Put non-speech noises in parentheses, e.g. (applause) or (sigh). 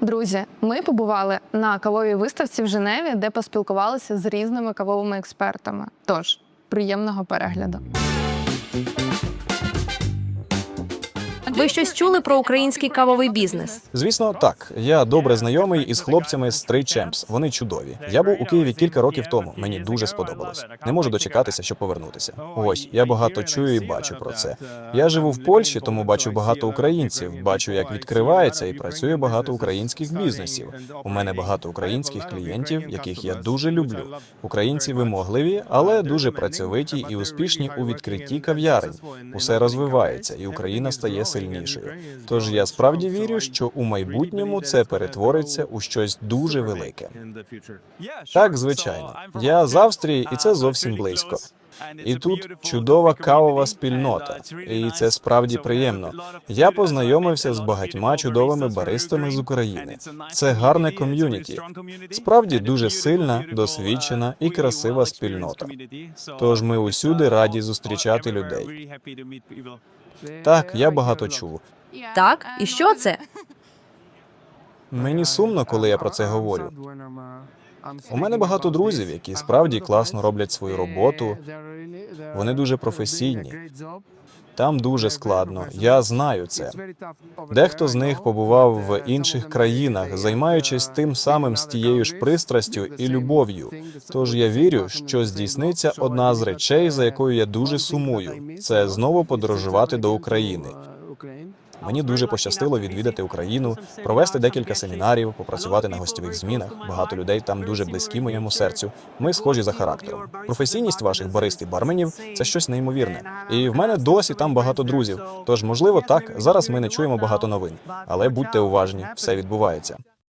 Друзі, ми побували на кавовій виставці в Женеві, де поспілкувалися з різними кавовими експертами. Тож, приємного перегляду. Ви щось чули про український кавовий бізнес? Звісно, так. Я добре знайомий із хлопцями з Street Champs. Вони чудові. Я був у Києві кілька років тому. Мені дуже сподобалось. Не можу дочекатися, щоб повернутися. Ось я багато чую і бачу про це. Я живу в Польщі, тому бачу багато українців. Бачу, як відкривається і працює багато українських бізнесів. У мене багато українських клієнтів, яких я дуже люблю. Українці вимогливі, але дуже працьовиті і успішні у відкритті кав'ярень. Усе розвивається, і Україна стає сильнішою. Тож я справді вірю, що у майбутньому це перетвориться у щось дуже велике. Так, звичайно. Я з Австрії, і це зовсім близько. І тут чудова кавова спільнота, і це справді приємно. Я познайомився з багатьма чудовими баристами з України. Це гарне ком'юніті. Справді дуже сильна, досвідчена і красива спільнота. Тож ми усюди раді зустрічати людей. Так, я багато чув. Так, і що це? (laughs) Мені сумно, коли я про це говорю. У мене багато друзів, які справді класно роблять свою роботу. Вони дуже професійні. Там дуже складно. Я знаю це. Дехто з них побував в інших країнах, займаючись тим самим з тією ж пристрастю і любов'ю. Тож я вірю, що здійсниться одна з речей, за якою я дуже сумую. Це знову подорожувати до України. Мені дуже пощастило відвідати Україну, провести декілька семінарів, попрацювати на гостєвих змінах. Багато людей там дуже близькі моєму серцю. Ми схожі за характером. Професійність ваших барист і барменів це щось неймовірне. І в мене досі там багато друзів. Тож, можливо, так зараз ми не чуємо багато новин, але будьте уважні, все відбувається.